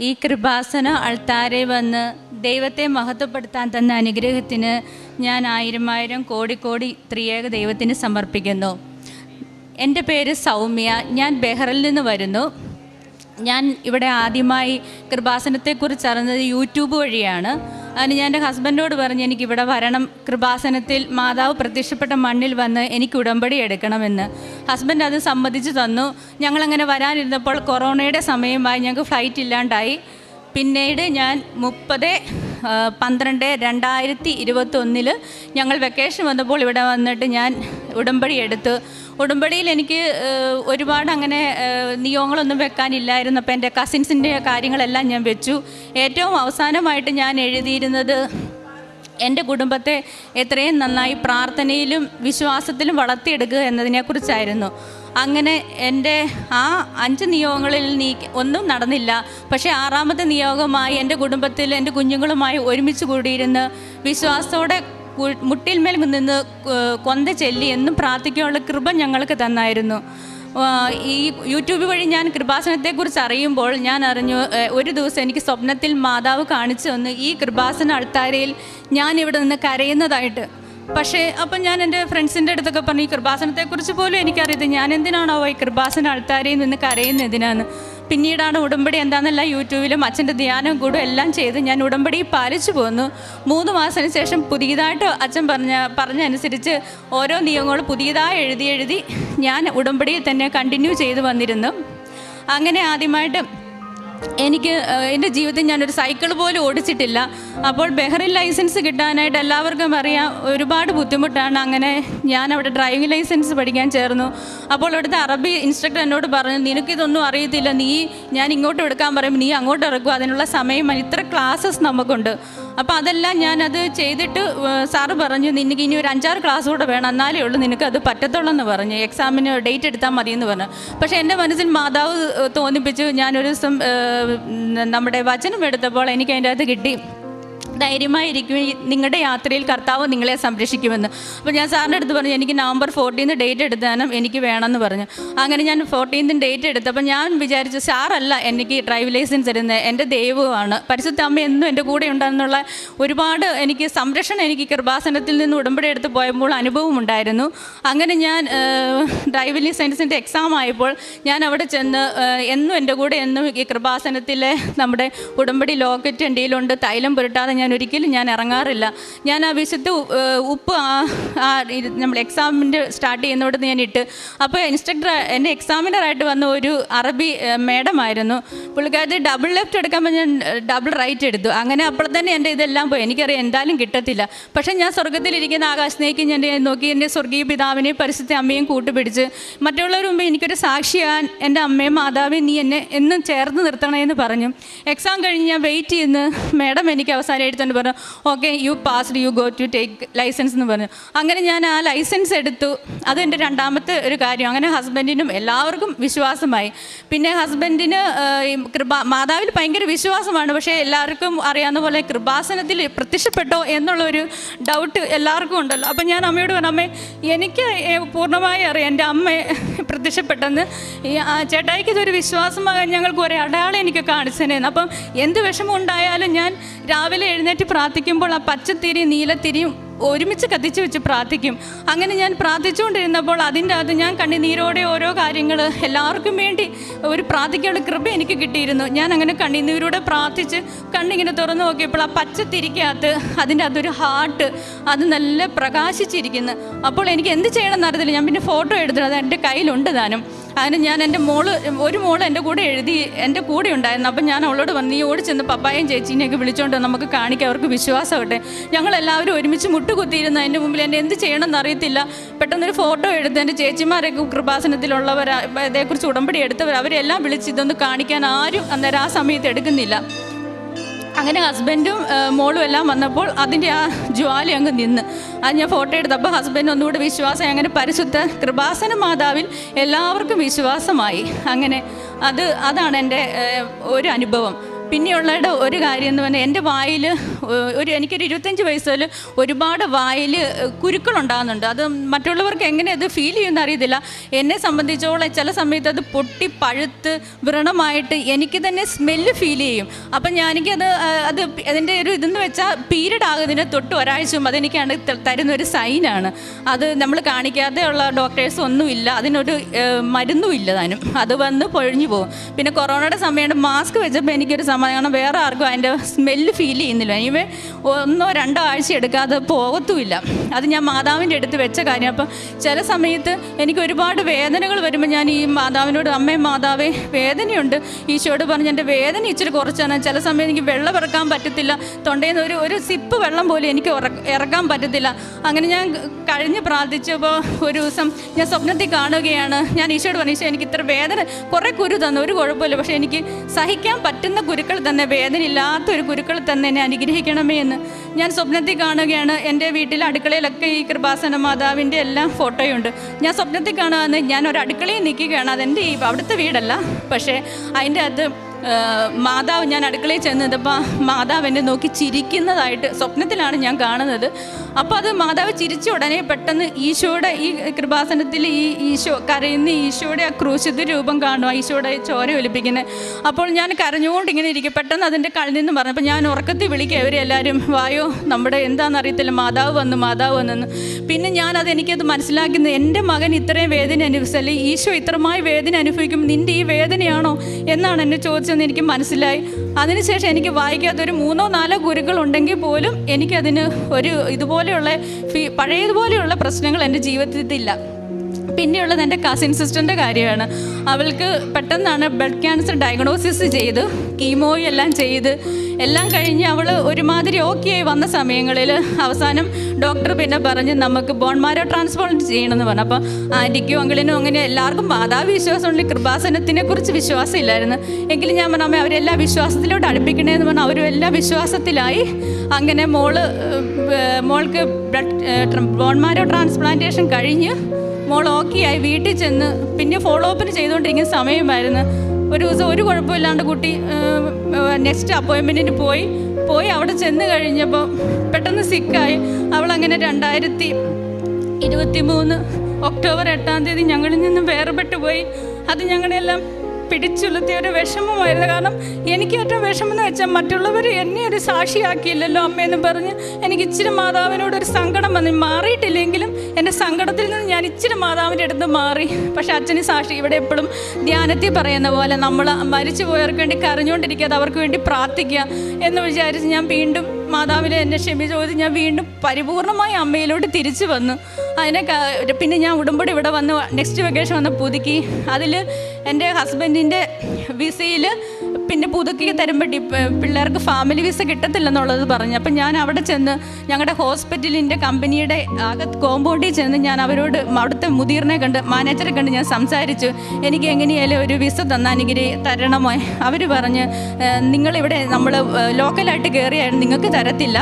ഈ കൃപാസന അൾത്താരെ വന്ന് ദൈവത്തെ മഹത്വപ്പെടുത്താൻ തന്ന അനുഗ്രഹത്തിന് ഞാൻ ആയിരം ആയിരം കോടി കോടി ത്രിയേക ദൈവത്തിന് സമർപ്പിക്കുന്നു. എന്റെ പേര് സൗമ്യ. ഞാൻ ബെഹ്റിൽ നിന്ന് വരുന്നു. ഞാൻ ഇവിടെ ആദ്യമായി കൃപാസനത്തെക്കുറിച്ച് അറിഞ്ഞത് യൂട്യൂബ് വഴിയാണ്. അതിന് ഞാൻ എന്റെ ഹസ്ബൻഡോട് പറഞ്ഞ് എനിക്ക് ഇവിടെ വരണം. കൃപാസനത്തിൽ മാതാവ് പ്രത്യക്ഷപ്പെട്ട മണ്ണിൽ വന്ന് എനിക്ക് ഉടമ്പടി എടുക്കണമെന്ന്. ഹസ്ബൻഡ് അത് സമ്മതിച്ചു തന്നു. ഞങ്ങളങ്ങനെ വരാനിരുന്നപ്പോൾ കൊറോണയുടെ സമയമായി ഞങ്ങൾക്ക് ഫ്ലൈറ്റ് ഇല്ലാണ്ടായി. പിന്നീട് ഞാൻ മുപ്പത് പന്ത്രണ്ട് രണ്ടായിരത്തി ഇരുപത്തൊന്നിൽ ഞങ്ങൾ വെക്കേഷൻ വന്നപ്പോൾ ഇവിടെ വന്നിട്ട് ഞാൻ ഉടമ്പടി എടുത്തു. ഉടമ്പടിയിൽ എനിക്ക് ഒരുപാട് അങ്ങനെ നിയമങ്ങളൊന്നും വെക്കാനില്ലായിരുന്നു അപ്പോൾ എന്റെ കസിൻസിന്റെ കാര്യങ്ങളെല്ലാം ഞാൻ വെച്ചു. ഏറ്റവും അവസാനമായിട്ട് ഞാൻ എഴുതിയിരുന്നത് എന്റെ കുടുംബത്തെ എത്രയും നന്നായി പ്രാർത്ഥനയിലും വിശ്വാസത്തിലും വളർത്തിയെടുക്കുക എന്നതിനെക്കുറിച്ചായിരുന്നു. അങ്ങനെ എന്റെ ആ അഞ്ച് നിയോഗങ്ങളിൽ നീ ഒന്നും നടന്നില്ല. പക്ഷേ ആറാമത്തെ നിയോഗമായി എന്റെ കുടുംബത്തിൽ എന്റെ കുഞ്ഞുങ്ങളുമായി ഒരുമിച്ച് കൂടിയിരുന്ന് വിശ്വാസത്തോടെ മുട്ടിന്മേൽ നിന്ന് കൊന്ത ചെല്ലി എന്നും പ്രാർത്ഥിക്കാനുള്ള കൃപ ഞങ്ങൾക്ക് തന്നായിരുന്നു. ഈ യൂട്യൂബ് വഴി ഞാൻ കൃപാസനത്തെക്കുറിച്ച് അറിയുമ്പോൾ ഞാൻ അറിഞ്ഞു ഒരു ദിവസം എനിക്ക് സ്വപ്നത്തിൽ മാതാവ് കാണിച്ചു തന്നു ഈ കൃപാസന അൾത്താരയിൽ ഞാൻ ഇവിടെ നിന്ന് കരയുന്നതായിട്ട്. പക്ഷേ അപ്പം ഞാൻ എന്റെ ഫ്രണ്ട്സിന്റെ അടുത്തൊക്കെ പറഞ്ഞു ഈ കൃപാസനത്തെക്കുറിച്ച് പോലും എനിക്കറിയത് ഞാൻ എന്തിനാണോ ഈ കൃപാസന അൾത്താരയിൽ നിന്ന് കരയുന്നത് എന്തിനാണ് പിന്നീടാണ് ഉടമ്പടി എന്താണെന്നല്ല യൂട്യൂബിലും അച്ഛന്റെ ധ്യാനം കൂടും എല്ലാം ചെയ്ത് ഞാൻ ഉടമ്പടി പാലിച്ചു പോന്നു. മൂന്ന് മാസത്തിന് ശേഷം പുതിയതായിട്ട് അച്ഛൻ പറഞ്ഞ പറഞ്ഞനുസരിച്ച് ഓരോ നിയമങ്ങളും പുതിയതായി എഴുതി എഴുതി ഞാൻ ഉടമ്പടിയിൽ തന്നെ കണ്ടിന്യൂ ചെയ്തു വന്നിരുന്നു. അങ്ങനെ ആദ്യമായിട്ട് എനിക്ക് എന്റെ ജീവിതത്തിൽ ഞാനൊരു സൈക്കിൾ പോലും ഓടിച്ചിട്ടില്ല. അപ്പോൾ ബെഹറിൻ ലൈസൻസ് കിട്ടാനായിട്ട് എല്ലാവർക്കും അറിയാം ഒരുപാട് ബുദ്ധിമുട്ടാണ്. അങ്ങനെ ഞാൻ അവിടെ ഡ്രൈവിംഗ് ലൈസൻസ് പഠിക്കാൻ ചേർന്നു. അപ്പോൾ അവിടുത്തെ അറബി ഇൻസ്ട്രക്ടർ എന്നോട് പറഞ്ഞു നിനക്കിതൊന്നും അറിയത്തില്ല. നീ ഞാൻ ഇങ്ങോട്ട് എടുക്കാൻ പറയും നീ അങ്ങോട്ട് ഇറക്കും അതിനുള്ള സമയം ഇത്ര ക്ലാസ്സസ് നമുക്കുണ്ട്. അപ്പോൾ അതെല്ലാം ഞാനത് ചെയ്തിട്ട് സാറ് പറഞ്ഞു നിനക്ക് ഇനി ഒരു അഞ്ചാറ് ക്ലാസ് കൂടെ വേണം എന്നാലേ ഉള്ളൂ നിനക്ക് അത് പറ്റത്തുള്ളൂ എന്ന് പറഞ്ഞു. എക്സാമിന് ഡേറ്റ് എടുത്താൽ മതി എന്ന് പറഞ്ഞു. പക്ഷേ എന്റെ മനസ്സിൽ മാതാവ് തോന്നിപ്പിച്ചു ഞാനൊരു ദിവസം നമ്മുടെ വചനം എടുത്തപ്പോൾ എനിക്ക് അതിന്റെ അകത്ത് കിട്ടി. ധൈര്യമായിരിക്കും നിങ്ങളുടെ യാത്രയിൽ കർത്താവ് നിങ്ങളെ സംരക്ഷിക്കുമെന്ന്. അപ്പോൾ ഞാൻ സാറിന്റെ അടുത്ത് പറഞ്ഞു എനിക്ക് നവംബർ ഫോർട്ടീന്ന് ഡേറ്റ് എടുത്താനും എനിക്ക് വേണമെന്ന് പറഞ്ഞു. അങ്ങനെ ഞാൻ ഫോർട്ടീൻത്തിന് ഡേറ്റ് എടുത്തപ്പോൾ ഞാൻ വിചാരിച്ചു സാറല്ല എനിക്ക് ഡ്രൈവ് ലൈസൻസ് തരുന്നത് എന്റെ ദൈവമാണ് പരിശുദ്ധ അമ്മ എന്നും എന്റെ കൂടെ ഉണ്ടെന്നുള്ള ഒരുപാട് എനിക്ക് സംരക്ഷണം എനിക്ക് കൃപാസനത്തിൽ നിന്ന് ഉടമ്പടി എടുത്ത് പോയപ്പോൾ അനുഭവം ഉണ്ടായിരുന്നു. അങ്ങനെ ഞാൻ ഡ്രൈവ് ലൈസൻസിന്റെ എക്സാം ആയപ്പോൾ ഞാൻ അവിടെ ചെന്ന് എന്നും എന്റെ കൂടെ എന്നും ഈ കൃപാസനത്തിലെ നമ്മുടെ ഉടമ്പടി ലോക്കറ്റ് എന്റെ തൈലം പുരട്ടാതെ ഞാൻ ഒരിക്കലും ഞാൻ ഇറങ്ങാറില്ല. ഞാൻ ആ വിശുദ്ധ ഉപ്പ് ആ- നമ്മൾ എക്സാമിന്റെ സ്റ്റാർട്ട് ചെയ്യുന്നോട് ഞാൻ ഇട്ട്. അപ്പോൾ ഇൻസ്ട്രക്ടർ എന്റെ എക്സാമിനറായിട്ട് വന്ന ഒരു അറബി മേഡമായിരുന്നു. പുള്ളിക്കാരത്ത് ഡബിൾ ലെഫ്റ്റ് എടുക്കുമ്പോൾ ഞാൻ ഡബിൾ റൈറ്റ് എടുത്തു. അങ്ങനെ അപ്പോൾ തന്നെ എന്റെ ഇതെല്ലാം പോയി. എനിക്കറിയാം എന്തായാലും കിട്ടത്തില്ല. പക്ഷേ ഞാൻ സ്വർഗത്തിലിരിക്കുന്ന ആകാശത്തേക്ക് ഞാൻ നോക്കി എന്റെ സ്വർഗീയ പിതാവിനെ പരിസ്ഥിതി അമ്മയും കൂട്ടുപിടിച്ച്. മറ്റുള്ളവർ മുമ്പ് എനിക്കൊരു സാക്ഷിയാൻ എന്റെ അമ്മയും മാതാവിയും നീ എന്നെ എന്നും ചേർന്ന് നിർത്തണേ എന്ന് പറഞ്ഞു. എക്സാം കഴിഞ്ഞ് ഞാൻ വെയിറ്റ് ചെയ്യുന്നു. മേഡം എനിക്ക് അവസാനം എഴുത്തണ്ട് പറഞ്ഞു okay you passed you go to take license എന്ന് പറഞ്ഞു. അങ്ങനെ ഞാൻ ആ ലൈസൻസ് എടുത്തു. അത് എന്റെ രണ്ടാമത്തെ ഒരു കാര്യം. അങ്ങനെ ഹസ്ബൻഡിനും എല്ലാവർക്കും വിശ്വാസമായി. പിന്നെ ഹസ്ബൻഡിന് കൃപ മാതാവിൽ ഭയങ്കര വിശ്വാസമാണ്. പക്ഷേ എല്ലാവർക്കും അറിയാവുന്ന പോലെ കൃപാസനത്തിൽ പ്രത്യക്ഷപ്പെട്ടോ എന്നുള്ളൊരു ഡൗട്ട് എല്ലാവർക്കും ഉണ്ടല്ലോ. അപ്പം ഞാൻ അമ്മയോട് പറഞ്ഞു അമ്മേ എനിക്ക് പൂർണമായി അറിയാം. എന്റെ അമ്മ പ്രത്യക്ഷപ്പെട്ടെന്ന്. ഈ ചേട്ടായിക്ക് ഇതൊരു വിശ്വാസമാകാൻ ഞങ്ങൾക്ക് ഒരു അടയാളം എനിക്ക് കാണിച്ചതന്നെ അപ്പം എന്ത് വിഷമം ഉണ്ടായാലും ഞാൻ രാവിലെ എഴുന്നേറ്റ് പ്രാർത്ഥിക്കുമ്പോൾ ആ പച്ചത്തിരി നീലത്തിരിയും ഒരുമിച്ച് കത്തിച്ച് വെച്ച് പ്രാർത്ഥിക്കും. അങ്ങനെ ഞാൻ പ്രാർത്ഥിച്ചുകൊണ്ടിരുന്നപ്പോൾ അതിന്റെ അകത്ത് ഞാൻ കണ്ണുനീരോടെ ഓരോ കാര്യങ്ങൾ എല്ലാവർക്കും വേണ്ടി ഒരു പ്രാർത്ഥിക്കാനുള്ള കൃപ എനിക്ക് കിട്ടിയിരുന്നു. ഞാൻ അങ്ങനെ കണ്ണുനീരോടെ പ്രാർത്ഥിച്ച് കണ്ണിങ്ങനെ തുറന്നു നോക്കിയപ്പോൾ ആ പച്ചത്തിരിക്കകത്ത് അതിന്റെ അകത്തൊരു ഹാർട്ട് അത് നല്ല പ്രകാശിച്ചിരിക്കുന്നു. അപ്പോൾ എനിക്ക് എന്ത് ചെയ്യണമെന്ന് അറിയത്തില്ല ഞാൻ പിന്നെ ഫോട്ടോ എടുത്തിട്ട് അത് എന്റെ കയ്യിലുണ്ട് താനും. അതിന് ഞാൻ എന്റെ മോൾ ഒരു മോൾ എന്റെ കൂടെ എഴുതി എന്റെ കൂടെ ഉണ്ടായിരുന്നു. അപ്പം ഞാൻ അവളോട് പറഞ്ഞു നീ ഓടി ചെന്ന് പപ്പായും ചേച്ചീനെയൊക്കെ വിളിച്ചോണ്ട് വന്ന് നമുക്ക് കാണിക്കാം അവർക്ക് വിശ്വാസമാകട്ടെ. ഞങ്ങളെല്ലാവരും ഒരുമിച്ച് മുട്ടുകുത്തിയിരുന്നു. അതിന്റെ മുമ്പിൽ എന്നെ എന്ത് ചെയ്യണമെന്ന് അറിയത്തില്ല. പെട്ടെന്നൊരു ഫോട്ടോ എടുത്ത് എന്റെ ചേച്ചിമാരൊക്കെ കൃപാസനത്തിലുള്ളവർ അതേക്കുറിച്ച് ഉടമ്പടി എടുത്തവർ അവരെല്ലാം വിളിച്ച് ഇതൊന്ന് കാണിക്കാൻ ആരും അന്നേരം ആ സമയത്ത് എടുക്കുന്നില്ല. അങ്ങനെ ഹസ്ബൻഡും മോളും എല്ലാം വന്നപ്പോൾ അതിന്റെ ആ ജ്വാല അങ്ങ് നിന്ന്. അത് ഞാൻ ഫോട്ടോ എടുത്തപ്പോൾ ഹസ്ബൻഡ് ഒന്നുകൂടെ വിശ്വാസം അങ്ങനെ പരിശുദ്ധ കൃപാസന മാതാവിൽ എല്ലാവർക്കും വിശ്വാസമായി. അങ്ങനെ അത് അതാണ് എന്റെ ഒരു അനുഭവം. പിന്നെയുള്ളയുടെ ഒരു കാര്യം എന്ന് പറഞ്ഞാൽ എന്റെ വായിൽ ഒരു എനിക്കൊരു ഇരുപത്തഞ്ച് വയസ്സിൽ ഒരുപാട് വായിൽ കുരുക്കളുണ്ടാകുന്നുണ്ട്. അത് മറ്റുള്ളവർക്ക് എങ്ങനെ അത് ഫീൽ ചെയ്യുമെന്ന് അറിയത്തില്ല. എന്നെ സംബന്ധിച്ചോളം ചില സമയത്ത് അത് പൊട്ടി പഴുത്ത് വ്രണമായിട്ട് എനിക്ക് തന്നെ സ്മെല്ല് ഫീൽ ചെയ്യും. അപ്പം ഞാനെനിക്കത് അത് അത് അതിന്റെ ഒരു ഇതെന്ന് വെച്ചാൽ പീരീഡ് ആകുന്നതിന് തൊട്ട് ഒരാഴ്ച മുമ്പ് അതെനിക്കാണ് തരുന്നൊരു സൈനാണ് അത് നമ്മൾ കാണിക്കാതെ ഉള്ള ഡോക്ടേഴ്സ് ഒന്നുമില്ല അതിനൊരു മരുന്നും ഇല്ല താനും. അത് വന്ന് പൊഴിഞ്ഞു പോകും. പിന്നെ കൊറോണയുടെ സമയമാണ് മാസ്ക് വെച്ചപ്പോൾ എനിക്കൊരു സമാധാനം വേറെ ആർക്കും അതിന്റെ സ്മെല്ല് ഫീൽ ചെയ്യുന്നില്ല. ഇവ ഒന്നോ രണ്ടോ ആഴ്ച എടുക്കാതെ പോകത്തുമില്ല. അത് ഞാൻ മാതാവിന്റെ അടുത്ത് വെച്ച കാര്യം. അപ്പം ചില സമയത്ത് എനിക്ക് ഒരുപാട് വേദനകൾ വരുമ്പോൾ ഞാൻ ഈ മാതാവിനോട് അമ്മേ മാതാവേ വേദനയുണ്ട്. ഈശോയോട് പറഞ്ഞ് എന്റെ വേദന ഇച്ചിരി കുറച്ചാണ്. ചില സമയം എനിക്ക് വെള്ളം ഇറക്കാൻ പറ്റത്തില്ല. തൊണ്ടയിൽ നിന്ന് ഒരു ഒരു സിപ്പ് വെള്ളം പോലും എനിക്ക് ഇറക്കാൻ പറ്റത്തില്ല. അങ്ങനെ ഞാൻ കഴിഞ്ഞ് പ്രാർത്ഥിച്ചപ്പോൾ ഒരു ദിവസം ഞാൻ സ്വപ്നത്തിൽ കാണുകയാണ്. ഞാൻ ഈശോയോട് പറഞ്ഞു ഈശോ എനിക്ക് ഇത്ര വേദന കുറേ കുരു തന്നു. ഒരു കുഴപ്പമില്ല. പക്ഷേ എനിക്ക് സഹിക്കാൻ പറ്റുന്ന കുരുക്കൾ തന്നെ വേദനയില്ലാത്ത ഒരു ഗുരുക്കൾ തന്നെ എന്നെ അനുഗ്രഹിക്കണമേ എന്ന് ഞാൻ സ്വപ്നത്തിൽ കാണുകയാണ്. എന്റെ വീട്ടിൽ അടുക്കളയിലൊക്കെ ഈ കൃപാസന മാതാവിന്റെ എല്ലാം ഫോട്ടോയുണ്ട്. ഞാൻ സ്വപ്നത്തിൽ കാണുകയാണ്. ഞാൻ ഒരു അടുക്കളയിൽ നിൽക്കുകയാണ്. അതെന്റെ ഈ അവിടുത്തെ വീടല്ല. പക്ഷേ അതിന്റെ ആ, മാതാവ് ഞാൻ അടുക്കളയിൽ ചെന്നപ്പോൾ മാതാവ് എന്നെ നോക്കി ചിരിക്കുന്നതായിട്ട് സ്വപ്നത്തിലാണ് ഞാൻ കാണുന്നത്. അപ്പോൾ അത് മാതാവ് ചിരിച്ച ഉടനെ പെട്ടെന്ന് ഈശോയുടെ ഈ കൃപാസനത്തിൽ ഈ ഈശോ കരയുന്ന ഈശോയുടെ ആ ക്രൂശിത രൂപം കാണുക ഈശോയുടെ ചോര ഒലിപ്പിക്കുന്നത് അപ്പോൾ ഞാൻ കരഞ്ഞുകൊണ്ട് ഇങ്ങനെ ഇരിക്കും. പെട്ടെന്ന് അതിന്റെ കളി നിന്ന് പറഞ്ഞപ്പോൾ ഞാൻ ഉറക്കത്തിൽ വിളിക്കുക ഇവരെല്ലാവരും വായോ നമ്മുടെ എന്താണെന്ന് അറിയത്തില്ല മാതാവ് വന്നു മാതാവ് വന്നെന്ന് പിന്നെ ഞാനത് എനിക്കത് മനസ്സിലാക്കുന്നത് എന്റെ മകൻ ഇത്രയും വേദന അനുഭവിച്ചല്ലേ ഈശോ ഇത്രമായി വേദന അനുഭവിക്കും നിന്റെ ഈ വേദനയാണോ എന്നാണ് എന്നെ ചോദിച്ചതെന്ന് എനിക്ക് മനസ്സിലായി. അതിനുശേഷം എനിക്ക് വായിക്കാത്ത ഒരു മൂന്നോ നാലോ ഗുരുക്കൾ ഉണ്ടെങ്കിൽ പോലും എനിക്കതിന് ഒരു ഇതുപോലെയുള്ള ഫീ- പഴയതുപോലെയുള്ള പ്രശ്നങ്ങൾ എന്റെ ജീവിതത്തിലില്ല. പിന്നെയുള്ളത് എന്റെ കസിൻ സിസ്റ്ററിന്റെ കാര്യമാണ്. അവൾക്ക് പെട്ടെന്നാണ് ബ്ലഡ് ക്യാൻസർ ഡയഗ്നോസിസ് ചെയ്ത് കീമോയെല്ലാം ചെയ്ത് എല്ലാം കഴിഞ്ഞ് അവൾ ഒരുമാതിരി ഓക്കെ ആയി വന്ന സമയങ്ങളിൽ അവസാനം ഡോക്ടർ പിന്നെ പറഞ്ഞ് നമുക്ക് ബോൺമാരോ ട്രാൻസ്പ്ലാന്റ് ചെയ്യണമെന്ന് പറഞ്ഞു. അപ്പോൾ ആന്റിക്കും അങ്കിളിനും അങ്ങനെ എല്ലാവർക്കും മാതാവ് വിശ്വാസമുണ്ട് കൃപാസനത്തിനെ കുറിച്ച് വിശ്വാസമില്ലായിരുന്നു. എങ്കിലും ഞാൻ പറഞ്ഞു അമ്മ അവരെല്ലാം വിശ്വാസത്തിലോട്ട് അടുപ്പിക്കണേന്ന് പറഞ്ഞു. അവരും എല്ലാ വിശ്വാസത്തിലായി. അങ്ങനെ മോൾ മോൾക്ക് ബ്ലഡ് ബോൺമാരോ ട്രാൻസ്പ്ലാന്റേഷൻ കഴിഞ്ഞ് മോൾ ഓക്കെ ആയി. വീട്ടിൽ ചെന്ന് പിന്നെ ഫോളോ അപ്പിന് ചെയ്തുകൊണ്ടിരിക്കുന്ന സമയമായിരുന്നു. ഒരു ദിവസം ഒരു കുഴപ്പമില്ലാണ്ട് കുട്ടി നെക്സ്റ്റ് അപ്പോയിൻമെന്റിന് പോയി. പോയി അവിടെ ചെന്ന് കഴിഞ്ഞപ്പോൾ പെട്ടെന്ന് സിക്കായി അവളങ്ങനെ രണ്ടായിരത്തി ഇരുപത്തി മൂന്ന് ഒക്ടോബർ എട്ടാം തീയതി ഞങ്ങളിൽ നിന്നും വേർപെട്ടു പോയി അത് ഞങ്ങളെല്ലാം പിടിച്ചുളുത്തിയ ഒരു വിഷമമായിരുന്നു. കാരണം എനിക്ക് ഏറ്റവും വിഷമം എന്ന് വെച്ചാൽ മറ്റുള്ളവർ എന്നെ ഒരു സാക്ഷിയാക്കിയില്ലല്ലോ അമ്മയെന്ന് പറഞ്ഞ് എനിക്ക് ഇച്ചിരി മാതാവിനോട് ഒരു സങ്കടം വന്നു. മാറിയിട്ടില്ലെങ്കിലും എന്റെ സങ്കടത്തിൽ നിന്ന് ഞാൻ ഇച്ചിരി മാതാവിന്റെ അടുത്ത് മാറി. പക്ഷെ അച്ഛന് സാക്ഷി ഇവിടെ എപ്പോഴും ധ്യാനത്തിൽ പറയുന്ന പോലെ നമ്മൾ മരിച്ചു പോയവർക്ക് വേണ്ടി കരഞ്ഞുകൊണ്ടിരിക്കാതെ അവർക്ക് വേണ്ടി പ്രാർത്ഥിക്കുക എന്ന് വിചാരിച്ച് ഞാൻ വീണ്ടും മാതാവിനെ എന്നെ ക്ഷമി ചോദിച്ച് ഞാൻ വീണ്ടും പരിപൂർണമായി അമ്മയിലോട്ട് തിരിച്ചു വന്നു. അതിനെ പിന്നെ ഞാൻ ഉടമ്പടി ഇവിടെ വന്ന് നെക്സ്റ്റ് വെക്കേഷൻ വന്ന് പുതുക്കി. അതിൽ എന്റെ ഹസ്ബൻഡിന്റെ വിസയിൽ പിന്നെ പുതുക്കി തരുമ്പോൾ പിള്ളേർക്ക് ഫാമിലി വിസ കിട്ടത്തില്ലെന്നുള്ളത് പറഞ്ഞു. അപ്പം ഞാൻ അവിടെ ചെന്ന് ഞങ്ങളുടെ ഹോസ്പിറ്റലിന്റെ കമ്പനിയുടെ അകത്ത് കോമ്പൗണ്ടിൽ ചെന്ന് ഞാൻ അവരോട് അവിടുത്തെ മുതിർനെ കണ്ട് മാനേജറെ കണ്ട് ഞാൻ സംസാരിച്ചു. എനിക്ക് എങ്ങനെയായാലും ഒരു വിസ തന്നാൽ അനുഗ്രഹി തരണമോ? അവർ പറഞ്ഞ് "ഏഹ്, നിങ്ങളിവിടെ നമ്മൾ ലോക്കലായിട്ട് കയറിയായിരുന്നു നിങ്ങൾക്ക് തരത്തില്ല.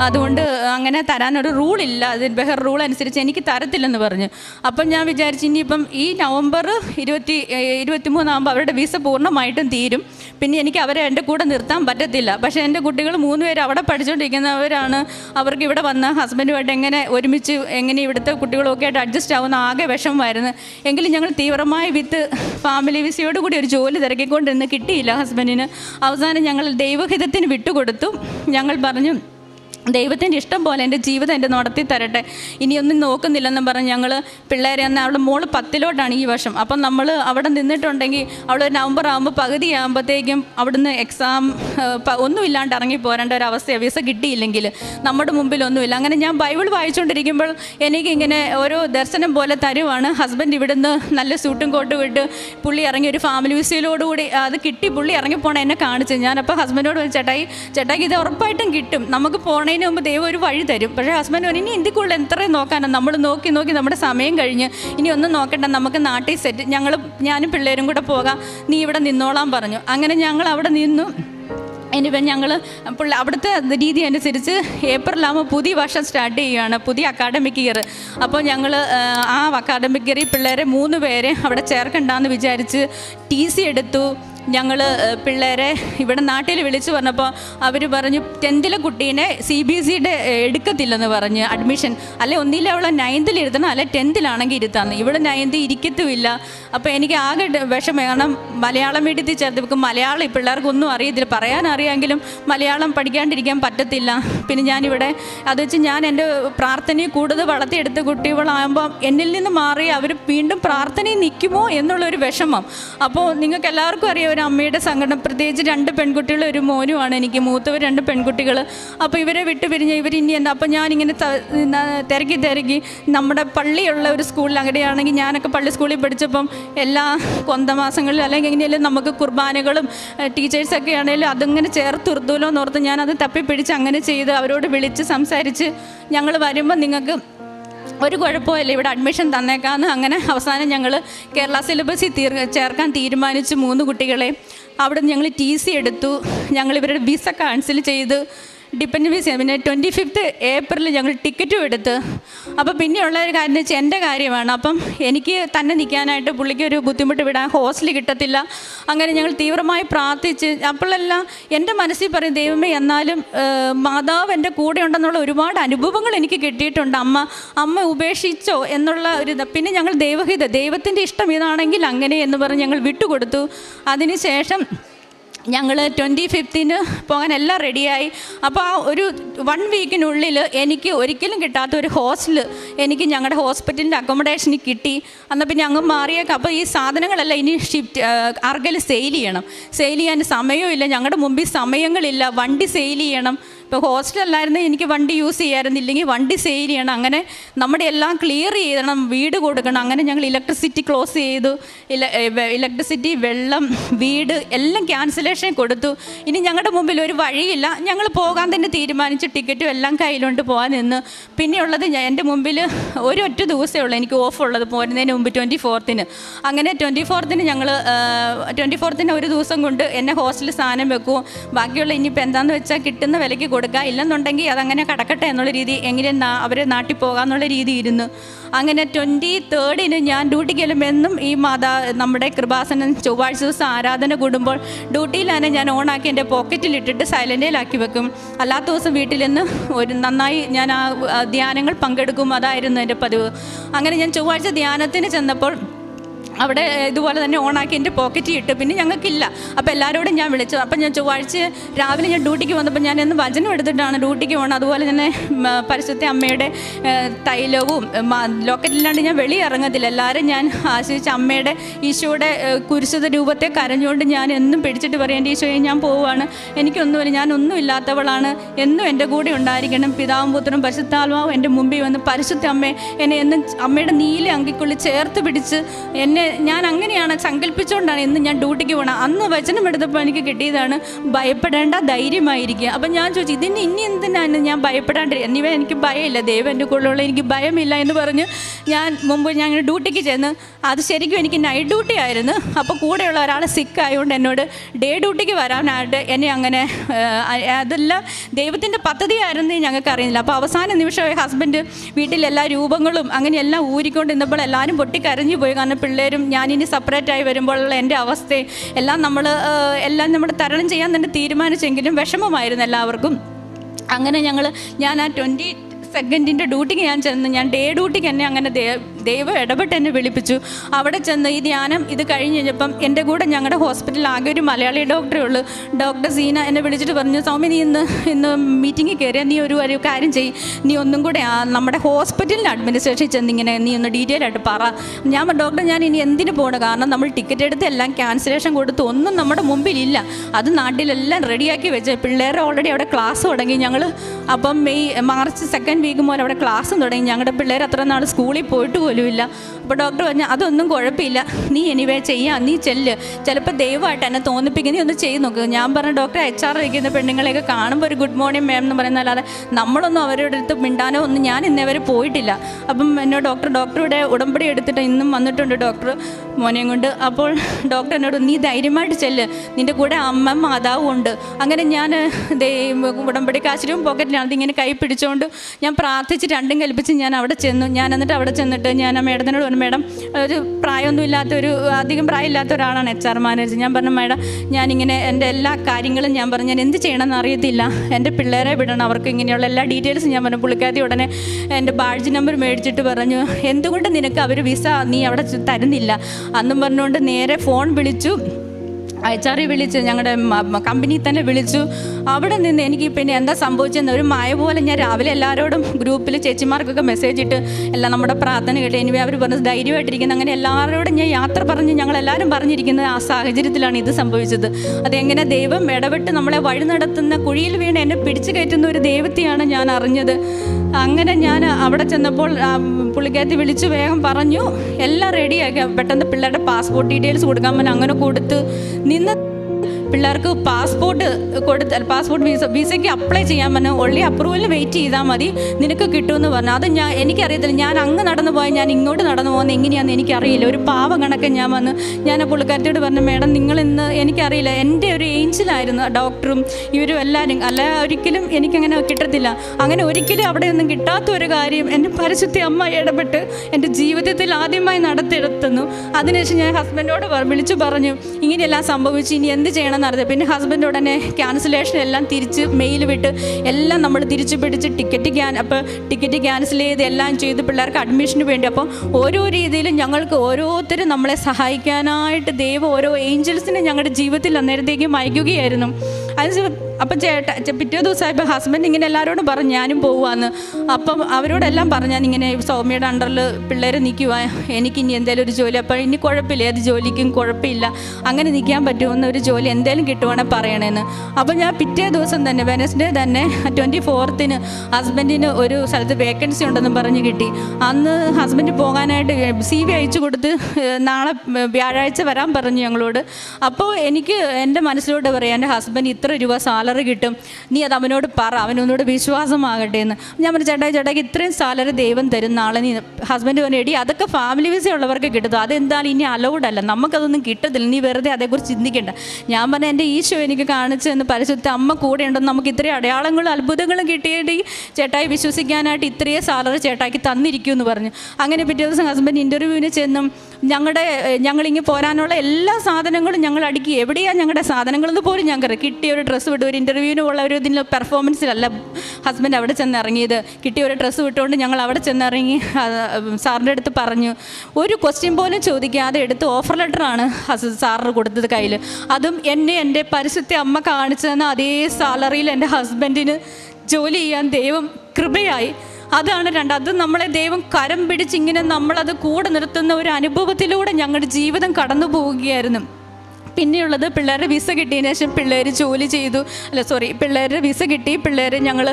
അതുകൊണ്ട് അങ്ങനെ തരാനൊരു റൂളില്ല അതിൽ ബെഹർ റൂൾ അനുസരിച്ച് എനിക്ക് തരത്തില്ലെന്ന് പറഞ്ഞു. അപ്പം ഞാൻ വിചാരിച്ചു ഇനിയിപ്പം ഈ നവംബർ ഇരുപത്തി ഇരുപത്തി മൂന്നാകുമ്പോൾ അവരുടെ വിസ പൂർണമായിട്ടും തീരും. പിന്നെ എനിക്ക് അവരെ എന്റെ കൂടെ നിർത്താൻ പറ്റത്തില്ല. പക്ഷേ എന്റെ കുട്ടികൾ മൂന്ന് പേര് അവിടെ പഠിച്ചുകൊണ്ടിരിക്കുന്നവരാണ് അവർക്ക് ഇവിടെ വന്ന ഹസ്ബൻഡുമായിട്ട് എങ്ങനെ ഒരുമിച്ച് എങ്ങനെ ഇവിടുത്തെ കുട്ടികളൊക്കെ ആയിട്ട് അഡ്ജസ്റ്റ് ആവുന്ന ആകെ വിഷമമായിരുന്നു. എങ്കിലും ഞങ്ങൾ തീവ്രമായി വിത്ത് ഫാമിലി വിസയോട് കൂടി ഒരു ജോലി തിരക്കിക്കൊണ്ടിരുന്ന് കിട്ടിയില്ല ഹസ്ബൻഡിന്. അവസാനം ഞങ്ങൾ ദൈവഹിതത്തിന് വിട്ടുകൊടുത്തു. ഞങ്ങൾ പറഞ്ഞു ദൈവത്തിന്റെ ഇഷ്ടം പോലെ എന്റെ ജീവിതം എന്റെ നടത്തി തരട്ടെ. ഇനിയൊന്നും നോക്കുന്നില്ലെന്നും പറഞ്ഞ് ഞങ്ങൾ പിള്ളേരെ അന്ന് അവളുടെ മോൾ പത്തിലോട്ടാണ് ഈ വർഷം. അപ്പം നമ്മൾ അവിടെ നിന്നിട്ടുണ്ടെങ്കിൽ അവൾ നവംബർ ആകുമ്പോൾ പകുതി ആകുമ്പോഴത്തേക്കും അവിടുന്ന് എക്സാം ഒന്നുമില്ലാണ്ട് ഇറങ്ങി പോരേണ്ട ഒരു അവസ്ഥയാണ് വിസ കിട്ടിയില്ലെങ്കിൽ നമ്മുടെ മുമ്പിൽ ഒന്നുമില്ല. അങ്ങനെ ഞാൻ ബൈബിൾ വായിച്ചുകൊണ്ടിരിക്കുമ്പോൾ എനിക്കിങ്ങനെ ഓരോ ദർശനം പോലെ തരുവാണ്. ഹസ്ബൻഡ് ഇവിടുന്ന് നല്ല സൂട്ടും കോട്ടും ഇട്ട് പുള്ളി ഇറങ്ങി ഒരു ഫാമിലി വിസയിലോടുകൂടി അത് കിട്ടി പുള്ളി ഇറങ്ങിപ്പോണ എന്നെ കാണിച്ചു. ഞാനപ്പോൾ ഹസ്ബൻഡോട് ചേട്ടായി ചേട്ടായി ഇത് ഉറപ്പായിട്ടും കിട്ടും. നമുക്ക് പോണതിന് മുമ്പ് ദൈവം ഒരു വഴി തരും. പക്ഷേ ഹസ്ബൻഡ് പറഞ്ഞു ഇനി എന്തിക്കുള്ള എത്രയും നോക്കാനാണ് നമ്മൾ നോക്കി നോക്കി നമ്മുടെ സമയം കഴിഞ്ഞ്. ഇനി ഒന്നും നോക്കണ്ട നമുക്ക് നാട്ടിൽ സെറ്റ് ഞങ്ങൾ ഞാനും പിള്ളേരും കൂടെ പോകാം. നീ ഇവിടെ നിന്നോളാം പറഞ്ഞു. അങ്ങനെ ഞങ്ങൾ അവിടെ നിന്നു. ഇനിയിപ്പം ഞങ്ങൾ പിള്ള അവിടുത്തെ രീതി അനുസരിച്ച് ഏപ്രിലാകുമ്പോൾ പുതിയ വർഷം സ്റ്റാർട്ട് ചെയ്യുകയാണ് പുതിയ അക്കാഡമിക് ഇയർ അപ്പോൾ ഞങ്ങൾ ആ അക്കാഡമിക് ഇയറിൽ പിള്ളേരെ മൂന്ന് പേരെ അവിടെ ചേർക്കണ്ടെന്ന് വിചാരിച്ച് ടി സി എടുത്തു. ഞങ്ങൾ പിള്ളേരെ ഇവിടെ നാട്ടിൽ വിളിച്ചു പറഞ്ഞപ്പോൾ അവർ പറഞ്ഞു ടെൻത്തിലെ കുട്ടീനെ സി ബി എസ് സിയുടെ എടുക്കത്തില്ലെന്ന് പറഞ്ഞ് അഡ്മിഷൻ അല്ലെ ഒന്നിലെ അവളെ നയൻത്തിൽ ഇരുത്തണം അല്ലെ ടെൻത്തിലാണെങ്കിൽ ഇരുത്താന്ന്. ഇവിടെ നയൻത് ഇരിക്കത്തുമില്ല. അപ്പോൾ എനിക്ക് ആകെ വിഷമം. കാരണം മലയാളം മീഡിയത്തിൽ ചേർത്ത് വെക്കും. മലയാളം ഈ പിള്ളേർക്കൊന്നും അറിയത്തില്ല. പറയാൻ അറിയാമെങ്കിലും മലയാളം പഠിക്കാണ്ടിരിക്കാൻ പറ്റത്തില്ല. പിന്നെ ഞാനിവിടെ അത് വെച്ച് ഞാൻ എന്റെ പ്രാർത്ഥനയെ കൂടുതൽ വളർത്തിയെടുത്ത കുട്ടികളാകുമ്പോൾ എന്നിൽ നിന്ന് മാറി അവർ വീണ്ടും പ്രാർത്ഥനയിൽ നിൽക്കുമോ എന്നുള്ളൊരു വിഷമം. അപ്പോൾ നിങ്ങൾക്ക് എല്ലാവർക്കും അറിയാം അമ്മയുടെ സങ്കടം പ്രത്യേകിച്ച് രണ്ട് പെൺകുട്ടികളും ഒരു മോനുമാണ് എനിക്ക് മൂത്തവർ രണ്ട് പെൺകുട്ടികൾ. അപ്പോൾ ഇവരെ വിട്ട് പിരിഞ്ഞ് ഇവർ ഇനി എന്താ അപ്പോൾ ഞാനിങ്ങനെ തിരക്കി തിരക്കി നമ്മുടെ പള്ളിയുള്ള ഒരു സ്കൂളിൽ അങ്ങനെയാണെങ്കിൽ ഞാനൊക്കെ പള്ളി സ്കൂളിൽ പഠിച്ചപ്പം എല്ലാ കൊന്തമാസങ്ങളിലും അല്ലെങ്കിൽ എങ്ങനെയാലും നമുക്ക് കുർബാനകളും ടീച്ചേഴ്സൊക്കെ ആണെങ്കിലും അതിങ്ങനെ ചേർത്തുർത്തൂലോ എന്നോർത്ത് ഞാനത് തപ്പിപ്പിടിച്ച് അങ്ങനെ ചെയ്ത് അവരോട് വിളിച്ച് സംസാരിച്ച് ഞങ്ങൾ വരുമ്പോൾ നിങ്ങൾക്ക് ഒരു കുഴപ്പമില്ല ഇവിടെ അഡ്മിഷൻ തന്നേക്കാന്ന് അങ്ങനെ അവസാനം ഞങ്ങൾ കേരള സിലബസിൽ തീർ ചേർക്കാൻ തീരുമാനിച്ചു മൂന്ന് കുട്ടികളെ. അവിടെ ഞങ്ങൾ ടി സി എടുത്തു. ഞങ്ങൾ ഇവരുടെ വിസ ക്യാൻസൽ ചെയ്ത്. ഡിപ്പെൻഡ് വിസ പിന്നെ ട്വന്റി ഫിഫ്ത്ത് ഏപ്രിൽ ഞങ്ങൾ ടിക്കറ്റും എടുത്ത്. അപ്പോൾ പിന്നെയുള്ള ഒരു കാര്യം വെച്ചാൽ എന്റെ കാര്യമാണ്. അപ്പം എനിക്ക് തന്നെ നിൽക്കാനായിട്ട് പുള്ളിക്ക് ഒരു ബുദ്ധിമുട്ട് വിടാൻ ഹോസ്റ്റൽ കിട്ടത്തില്ല. അങ്ങനെ ഞങ്ങൾ തീവ്രമായി പ്രാർത്ഥിച്ച് അപ്പോഴെല്ലാം എന്റെ മനസ്സിൽ പറയും ദൈവമേ എന്നാലും മാതാവ് എന്റെ കൂടെ ഉണ്ടെന്നുള്ള ഒരുപാട് അനുഭവങ്ങൾ എനിക്ക് കിട്ടിയിട്ടുണ്ട്. അമ്മ അമ്മ ഉപേക്ഷിച്ചോ എന്നുള്ള ഒരു പിന്നെ ഞങ്ങൾ ദൈവഹിത ദൈവത്തിന്റെ ഇഷ്ടം ഇതാണെങ്കിൽ അങ്ങനെ എന്ന് പറഞ്ഞ് ഞങ്ങൾ വിട്ടുകൊടുത്തു. അതിനുശേഷം ഞങ്ങൾ ട്വന്റി ഫിഫ്ത്തിന് പോകാൻ എല്ലാം റെഡിയായി അപ്പോൾ ആ ഒരു വൺ വീക്കിനുള്ളിൽ എനിക്ക് ഒരിക്കലും കിട്ടാത്ത ഒരു ഹോസ്റ്റൽ എനിക്ക് ഞങ്ങളുടെ ഹോസ്പിറ്റലിന്റെ അക്കോമഡേഷന് കിട്ടി. അന്നപ്പോൾ ഞങ്ങൾ മാറിയേക്കാം. അപ്പോൾ ഈ സാധനങ്ങളെല്ലാം ഇനി ഷിഫ്റ്റ് അർഗൽ സെയിൽ ചെയ്യണം. സെയിൽ ചെയ്യാൻ സമയമില്ല ഞങ്ങളുടെ മുമ്പിൽ സമയങ്ങളില്ല. വണ്ടി സെയിൽ ചെയ്യണം. ഇപ്പോൾ ഹോസ്റ്റലല്ലായിരുന്നു എനിക്ക് വണ്ടി യൂസ് ചെയ്യാമായിരുന്നു ഇല്ലെങ്കിൽ വണ്ടി സെയിൽ ചെയ്യണം. അങ്ങനെ നമ്മുടെ എല്ലാം ക്ലിയർ ചെയ്യണം വീട് കൊടുക്കണം. അങ്ങനെ ഞങ്ങൾ ഇലക്ട്രിസിറ്റി ക്ലോസ് ചെയ്തു. ഇല ഇലക്ട്രിസിറ്റി വെള്ളം വീട് എല്ലാം ക്യാൻസലേഷൻ കൊടുത്തു. ഇനി ഞങ്ങളുടെ മുമ്പിൽ ഒരു വഴിയില്ല. ഞങ്ങൾ പോകാൻ തന്നെ തീരുമാനിച്ചു. ടിക്കറ്റും എല്ലാം കയ്യിലുണ്ട് പോകാൻ നിന്ന്. പിന്നെയുള്ളത് എന്റെ മുമ്പിൽ ഒരൊറ്റ ദിവസമേ ഉള്ളൂ എനിക്ക് ഓഫ് ഉള്ളത് പോരുന്നതിന് മുമ്പ് ട്വന്റി ഫോർത്തിന് അങ്ങനെ ട്വന്റി ഫോർത്തിന് ഞങ്ങൾ ട്വന്റി ഫോർത്തിന് ഒരു ദിവസം കൊണ്ട് എന്നെ ഹോസ്റ്റലിൽ സാധനം വെക്കും. ബാക്കിയുള്ള ഇനിയിപ്പോൾ എന്താണെന്ന് വെച്ചാൽ കിട്ടുന്ന വിലയ്ക്ക് കൊടുക്കുക ഇല്ലെന്നുണ്ടെങ്കിൽ അതങ്ങനെ കടക്കട്ടെ എന്നുള്ള രീതി എങ്ങനെ അവരെ നാട്ടിൽ പോകാമെന്നുള്ള രീതി ഇരുന്നു. അങ്ങനെ ട്വന്റി തേർഡിന് ഞാൻ ഡ്യൂട്ടിക്ക് ചെല്ലുമെന്നും ഈ മാതാ നമ്മുടെ കൃപാസനം ചൊവ്വാഴ്ച ദിവസം ആരാധന കൂടുമ്പോൾ ഡ്യൂട്ടിയിലാണ് ഞാൻ ഓണാക്കി എന്റെ പോക്കറ്റിൽ ഇട്ടിട്ട് സൈലന്റിലാക്കി വെക്കും. അല്ലാത്ത ദിവസം വീട്ടിൽ നിന്ന് ഒരു നന്നായി ഞാൻ ആ ധ്യാനങ്ങൾ പങ്കെടുക്കും. അതായിരുന്നു എന്റെ പതിവ്. അങ്ങനെ ഞാൻ ചൊവ്വാഴ്ച ധ്യാനത്തിന് ചെന്നപ്പോൾ അവിടെ ഇതുപോലെ തന്നെ ഓണാക്കി എന്റെ പോക്കറ്റിൽ ഇട്ട്. പിന്നെ ഞങ്ങൾക്കില്ല. അപ്പോൾ എല്ലാവരോടും ഞാൻ വിളിച്ചു അപ്പം ഞാൻ ചൊവ്വാഴ്ച രാവിലെ ഞാൻ ഡ്യൂട്ടിക്ക് വന്നപ്പോൾ ഞാൻ ഇന്ന് വചനം എടുത്തിട്ടാണ് ഡ്യൂട്ടിക്ക് പോകുന്നത് അതുപോലെ തന്നെ പരിശുദ്ധ അമ്മയുടെ തൈലവും ലോക്കറ്റില്ലാണ്ട് ഞാൻ വെളി ഇറങ്ങത്തില്ല. എല്ലാവരും ഞാൻ ആശ്രയിച്ച അമ്മയുടെ ഈശോയുടെ കുരിശുത രൂപത്തെ കരഞ്ഞുകൊണ്ട് ഞാൻ എന്നും പിടിച്ചിട്ട് പറയും എന്റെ ഈശോയെ ഞാൻ പോവുകയാണ്. എനിക്കൊന്നുമില്ല. ഞാൻ ഒന്നും ഇല്ലാത്തവളാണ്. എന്നും എന്റെ കൂടെ ഉണ്ടായിരിക്കണം. പിതാവും പുത്രനും പരിശുദ്ധാത്മാവും എന്റെ മുമ്പിൽ വന്ന് പരിശുദ്ധ അമ്മേ എന്നെ എന്നും അമ്മയുടെ നീല അങ്കിക്കുള്ളിൽ ചേർത്ത് പിടിച്ച് എന്നെ ഞാൻ അങ്ങനെയാണ് സങ്കല്പിച്ചുകൊണ്ടാണ് ഇന്ന് ഞാൻ ഡ്യൂട്ടിക്ക് പോകണം അന്ന് വചനം എടുത്തപ്പോൾ എനിക്ക് കിട്ടിയതാണ് ഭയപ്പെടേണ്ട ധൈര്യമായിരിക്കുക. അപ്പം ഞാൻ ചോദിച്ചു ഇതിന് ഇനി എന്തിനാണ് ഞാൻ ഭയപ്പെടാണ്ട് എന്നിവ എനിക്ക് ഭയമില്ല ദൈവം എന്റെ കൂടെയുള്ള എനിക്ക് ഭയമില്ല എന്ന് പറഞ്ഞ് ഞാൻ മുമ്പ് ഞാൻ അങ്ങനെ ഡ്യൂട്ടിക്ക് ചെന്ന് അത് ശരിക്കും എനിക്ക് നൈറ്റ് ഡ്യൂട്ടി ആയിരുന്നു. അപ്പോൾ കൂടെയുള്ള ഒരാൾ സിക്ക് ആയതുകൊണ്ട് എന്നോട് ഡേ ഡ്യൂട്ടിക്ക് വരാനായിട്ട് എന്നെ അങ്ങനെ അതെല്ലാം ദൈവത്തിന്റെ പദ്ധതിയായിരുന്നു ഞങ്ങൾക്ക് അറിയുന്നില്ല അപ്പോൾ അവസാന നിമിഷം ഹസ്ബൻഡ് വീട്ടിലെല്ലാ രൂപങ്ങളും അങ്ങനെയെല്ലാം ഊരിക്കൊണ്ട് ഇന്നപ്പോൾ എല്ലാവരും പൊട്ടിക്കരഞ്ഞു പോയി. കാരണം പിള്ളേരും ഞാനിനി സെപ്പറേറ്റായി വരുമ്പോഴുള്ള എന്റെ അവസ്ഥയും എല്ലാം നമ്മൾ എല്ലാം നമ്മൾ തരണം ചെയ്യാൻ തന്നെ തീരുമാനിച്ചെങ്കിലും വിഷമമായിരുന്നു എല്ലാവർക്കും. അങ്ങനെ ഞങ്ങൾ ഞാൻ ആ ട്വന്റി സെക്കൻഡിന്റെ ഡ്യൂട്ടിക്ക് ഞാൻ ചെന്ന് ഞാൻ ഡേ ഡ്യൂട്ടിക്ക് എന്നെ അങ്ങനെ ദൈവം ഇടപെട്ട് എന്നെ വിളിപ്പിച്ചു. അവിടെ ചെന്ന് ഈ ധ്യാനം ഇത് കഴിഞ്ഞ് കഴിഞ്ഞപ്പം എന്റെ കൂടെ ഞങ്ങളുടെ ഹോസ്പിറ്റലിൽ ആകെ ഒരു മലയാളി ഡോക്ടറേ ഉള്ളൂ. ഡോക്ടർ സീന എന്നെ വിളിച്ചിട്ട് പറഞ്ഞു സ്വാമി നീ ഇന്ന് ഇന്ന് മീറ്റിങ്ങിൽ കയറിയാൽ നീ ഒരു ഒരു കാര്യം ചെയ്യും. നീ ഒന്നും കൂടെ നമ്മുടെ ഹോസ്പിറ്റലിന്റെ അഡ്മിനിസ്ട്രേഷനിൽ ചെന്ന് ഇങ്ങനെ നീ ഒന്ന് ഡീറ്റെയിൽ ആയിട്ട് പറ. ഞാൻ ഡോക്ടർ ഞാൻ ഇനി എന്തിനു പോകണം കാരണം നമ്മൾ ടിക്കറ്റ് എടുത്ത് എല്ലാം ക്യാൻസലേഷൻ കൊടുത്ത് ഒന്നും നമ്മുടെ മുമ്പിലില്ല. അത് നാട്ടിലെല്ലാം റെഡിയാക്കി വെച്ച്. പിള്ളേരെ ഓൾറെഡി അവിടെ ക്ലാസ് തുടങ്ങി. ഞങ്ങൾ അപ്പം മെയ് മാർച്ച് സെക്കൻഡ് വീക്ക് മുതൽ അവിടെ ക്ലാസ് തുടങ്ങി. ഞങ്ങളുടെ പിള്ളേർ അത്ര നാൾ സ്കൂളിൽ പോയിട്ട് പോലുമില്ല. അപ്പോൾ ഡോക്ടർ പറഞ്ഞു അതൊന്നും കുഴപ്പമില്ല. നീ എനിവേ ചെയ്യാം. നീ ചെല്ല്. ചിലപ്പോൾ ദൈവമായിട്ട് എന്നെ തോന്നിപ്പിക്കുക നീ ഒന്ന് ചെയ്ത് നോക്കുക ഞാൻ പറഞ്ഞ ഡോക്ടർ എച്ച് ആർ ഇരിക്കുന്ന പെണ്ണുങ്ങളെയൊക്കെ കാണുമ്പോൾ ഒരു ഗുഡ് മോർണിംഗ് മാം എന്ന് പറയുന്നതല്ലാതെ നമ്മളൊന്നും അവരുടെ അടുത്ത് മിണ്ടാനോ ഒന്നും ഞാൻ ഇന്നേവരെ പോയിട്ടില്ല. അപ്പം എന്നോട് ഡോക്ടർ ഡോക്ടറുടെ ഉടമ്പടി എടുത്തിട്ട് ഇന്നും വന്നിട്ടുണ്ട് ഡോക്ടർ മോനെയും കൊണ്ട് അപ്പോൾ ഡോക്ടർ എന്നോട് നീ ധൈര്യമായിട്ട് ചെല്ല്. നിന്റെ കൂടെ അമ്മ മാതാവും ഉണ്ട്. അങ്ങനെ ഞാൻ ഉടമ്പടി കാശിലും പോക്കറ്റിലാണ് അതിങ്ങനെ കൈ പിടിച്ചുകൊണ്ട് ഞാൻ പ്രാർത്ഥിച്ച് രണ്ടും കൽപ്പിച്ച് ഞാൻ അവിടെ ചെന്നു. ഞാൻ എന്നിട്ട് അവിടെ ചെന്നിട്ട് ഞാൻ ആ മേഡത്തിനോട് മേഡം ഒരു പ്രായമൊന്നും ഇല്ലാത്ത ഒരു അധികം പ്രായമില്ലാത്ത ഒരാളാണ് എച്ച് ആർ മാനേജർ. ഞാൻ പറഞ്ഞു മേഡം ഞാനിങ്ങനെ എന്റെ എല്ലാ കാര്യങ്ങളും ഞാൻ പറഞ്ഞു ഞാൻ എന്ത് ചെയ്യണമെന്ന് അറിയത്തില്ല. എന്റെ പിള്ളേരെ വിടണം അവർക്ക് ഇങ്ങനെയുള്ള എല്ലാ ഡീറ്റെയിൽസും ഞാൻ പറഞ്ഞു. പുള്ളിക്കാരി ഉടനെ എന്റെ ബാഡ്ജ് നമ്പർ മേടിച്ചിട്ട് പറഞ്ഞു എന്തുകൊണ്ട് നിനക്ക് അവർ വിസ നീ അവിടെ തരുന്നില്ല? അന്നും പറഞ്ഞുകൊണ്ട് നേരെ ഫോൺ വിളിച്ചു. എച്ച് ആർ വിളിച്ച് ഞങ്ങളുടെ കമ്പനി തന്നെ വിളിച്ചു. അവിടെ നിന്ന് എനിക്ക് പിന്നെ എന്താ സംഭവിച്ചെന്ന് ഒരു മായ പോലെ ഞാൻ രാവിലെ എല്ലാവരോടും ഗ്രൂപ്പിൽ ചേച്ചിമാർക്കൊക്കെ മെസ്സേജ് ഇട്ട് എല്ലാം നമ്മുടെ പ്രാർത്ഥന കേട്ട്. ഇനി അവർ പറഞ്ഞ് ധൈര്യമായിട്ടിരിക്കുന്നത് അങ്ങനെ എല്ലാവരോടും ഞാൻ യാത്ര പറഞ്ഞ് ഞങ്ങളെല്ലാവരും പറഞ്ഞിരിക്കുന്നത് ആ സാഹചര്യത്തിലാണ് ഇത് സംഭവിച്ചത്. അതെങ്ങനെ ദൈവം ഇടപെട്ട് നമ്മളെ വഴി നടത്തുന്ന കുഴിയിൽ വീണ് എന്നെ പിടിച്ചു കയറ്റുന്ന ഒരു ദൈവത്തെയാണ് ഞാൻ അറിഞ്ഞത്. അങ്ങനെ ഞാൻ അവിടെ ചെന്നപ്പോൾ പുള്ളിക്കകത്ത് വിളിച്ച് വേഗം പറഞ്ഞു എല്ലാം റെഡിയാക്കി പെട്ടെന്ന് പിള്ളേരുടെ പാസ്പോർട്ട് ഡീറ്റെയിൽസ് കൊടുക്കാൻ പറ്റും അങ്ങനെ കൊടുത്ത് നിന്ന് പിള്ളേർക്ക് പാസ്പോർട്ട് കൊടുത്ത് പാസ്പോർട്ട് വിസ വിസയ്ക്ക് അപ്ലൈ ചെയ്യാൻ പറഞ്ഞു ഒള്ളി അപ്രൂവലിന് വെയിറ്റ് ചെയ്താൽ മതി. നിനക്ക് കിട്ടുമെന്ന് പറഞ്ഞു. അത് ഞാൻ എനിക്കറിയത്തില്ല. ഞാൻ അങ്ങ് നടന്നു പോയാൽ ഞാൻ ഇങ്ങോട്ട് നടന്നു പോകുന്നത് എങ്ങനെയാണെന്ന് എനിക്കറിയില്ല. ഒരു പാവ കണക്ക് ഞാൻ വന്ന് ഞാൻ ആ പുള്ളിക്കാരത്തോട് പറഞ്ഞു മേഡം നിങ്ങൾ ഇന്ന് എനിക്കറിയില്ല. എന്റെ ഒരു ഏഞ്ചിലായിരുന്നു ഡോക്ടറും ഇവരും എല്ലാവരും അല്ല ഒരിക്കലും എനിക്കങ്ങനെ കിട്ടത്തില്ല. അങ്ങനെ ഒരിക്കലും അവിടെ ഒന്നും കിട്ടാത്ത ഒരു കാര്യം എന്റെ പരിശുദ്ധി അമ്മ ഇടപെട്ട് എന്റെ ജീവിതത്തിൽ ആദ്യമായി നടത്തിയെടുത്തുന്നു. അതിനുശേഷം ഞാൻ ഹസ്ബൻഡോട് വിളിച്ചു പറഞ്ഞു ഇങ്ങനെയെല്ലാം സംഭവിച്ചു. ഇനി എന്ത് ചെയ്യണമെന്ന് അറിയാം പിന്നെ ഹസ്ബൻഡ് ഉടനെ ക്യാൻസലേഷൻ എല്ലാം തിരിച്ച് മെയിൽ വിട്ട് എല്ലാം നമ്മൾ തിരിച്ചു പിടിച്ച് ടിക്കറ്റ് ക്യാൻ അപ്പോൾ ടിക്കറ്റ് ക്യാൻസൽ ചെയ്ത് എല്ലാം ചെയ്ത് പിള്ളേർക്ക് അഡ്മിഷന് വേണ്ടി. അപ്പോൾ ഓരോ രീതിയിലും ഞങ്ങൾക്ക് ഓരോരുത്തരും നമ്മളെ സഹായിക്കാനായിട്ട് ദൈവം ഓരോ ഏഞ്ചൽസിനെ ഞങ്ങളുടെ ജീവിതത്തിൽ അന്നേരത്തേക്കും അയക്കുകയായിരുന്നു. അത് അപ്പം ചേട്ട പിറ്റേ ദിവസമായപ്പോൾ ഹസ്ബൻഡ് ഇങ്ങനെ എല്ലാവരോടും പറഞ്ഞു ഞാനും പോവാന്ന് അപ്പം അവരോടെല്ലാം പറഞ്ഞാൽ ഇങ്ങനെ സൗമ്യയുടെ അണ്ടറിൽ പിള്ളേരെ നിൽക്കുക എനിക്ക് ഇനി എന്തെങ്കിലും ഒരു ജോലി അപ്പോൾ ഇനി കുഴപ്പമില്ല. ഏത് ജോലിക്കും കുഴപ്പമില്ല. അങ്ങനെ നിൽക്കാൻ പറ്റുമെന്ന് ഒരു ജോലി എന്തെങ്കിലും കിട്ടുവാണെങ്കിൽ പറയണേന്ന്. അപ്പോൾ ഞാൻ പിറ്റേ ദിവസം തന്നെ വെനസ്ഡേ തന്നെ ട്വന്റി ഫോർത്തിന് ഹസ്ബൻഡിന് ഒരു സ്ഥലത്ത് വേക്കൻസി ഉണ്ടെന്ന് പറഞ്ഞ് കിട്ടി. അന്ന് ഹസ്ബൻഡ് പോകാനായിട്ട് സി വി അയച്ചു കൊടുത്ത് നാളെ വ്യാഴാഴ്ച വരാൻ പറഞ്ഞു ഞങ്ങളോട്. അപ്പോൾ എനിക്ക് എന്റെ മനസ്സിലോട്ട് പറയാം എന്റെ ഹസ്ബൻഡ് ഇത്ര രൂപ സാലറി കിട്ടും. നീ അത് അവനോട് പറ അവനോട് വിശ്വാസമാകട്ടെ എന്ന്. ഞാൻ പറഞ്ഞു ചേട്ടായി ചേട്ടാക്ക് ഇത്രയും സാലറി ദൈവം തരും. നാളെ നീ ഹസ്ബൻഡ് പറഞ്ഞു എടി അതൊക്കെ ഫാമിലി വിസ ഉള്ളവർക്ക് കിട്ടും അതെന്തായാലും ഇനി അലൗഡ് അല്ല. നമുക്കതൊന്നും കിട്ടത്തില്ല. നീ വെറുതെ അതേക്കുറിച്ച് ചിന്തിക്കണ്ട. ഞാൻ പറഞ്ഞ എന്റെ ഈശോ എനിക്ക് കാണിച്ചു എന്ന് പരിശുദ്ധ അമ്മ കൂടെ ഉണ്ടെന്ന് നമുക്ക് ഇത്രയും അടയാളങ്ങളും അത്ഭുതങ്ങളും കിട്ടിയിട്ട് ഈ ചേട്ടായി വിശ്വസിക്കാനായിട്ട് ഇത്രയും സാലറി ചേട്ടായിക്ക് തന്നിരിക്കും എന്ന് പറഞ്ഞു. അങ്ങനെ പിറ്റേ ദിവസം ഹസ്ബൻഡ് ഇന്റർവ്യൂവിന് ചെന്നും ഞങ്ങളുടെ ഞങ്ങളിങ്ങനെ പോരാനുള്ള എല്ലാ സാധനങ്ങളും ഞങ്ങൾ അടുക്കി. എവിടെയാണ് ഞങ്ങളുടെ സാധനങ്ങളെന്ന് പോലും ഞങ്ങൾക്ക്. കിട്ടിയ ഒരു ഡ്രസ്സ് വിട്ട് ഒരു ഇന്റർവ്യൂവിന് ഉള്ള ഒരു ഇതിന്റെ പെർഫോമൻസിലല്ല ഹസ്ബൻഡ് അവിടെ ചെന്ന് ഇറങ്ങിയത് കിട്ടിയ ഒരു ഡ്രസ്സ് വിട്ടുകൊണ്ട് ഞങ്ങൾ അവിടെ ചെന്നിറങ്ങി സാറിന്റെ അടുത്ത് പറഞ്ഞു. ഒരു ക്വസ്റ്റ്യൻ പോലും ചോദിക്കാതെ എടുത്ത് ഓഫർ ലെറ്ററാണ് ഹസ് സാറിന് കൊടുത്തത് കയ്യിൽ അതും എന്നെ എന്റെ പരിശുദ്ധ അമ്മ കാണിച്ചു തന്ന അതേ സാലറിയിൽ എന്റെ ഹസ്ബൻഡിന് ജോലി ചെയ്യാൻ ദൈവം കൃപയായി. അതാണ് രണ്ട്. അത് നമ്മളെ ദൈവം കരം പിടിച്ച് പിടിച്ചിങ്ങനെ നമ്മളത് കൂടെ നിർത്തുന്ന ഒരു അനുഭവത്തിലൂടെ ഞങ്ങളുടെ ജീവിതം കടന്നു പോവുകയായിരുന്നു പിന്നെയുള്ളത് പിള്ളേരുടെ വിസ കിട്ടിയതിന് ശേഷം പിള്ളേർ ജോലി ചെയ്തു. അല്ല സോറി പിള്ളേരുടെ വിസ കിട്ടി പിള്ളേർ ഞങ്ങൾ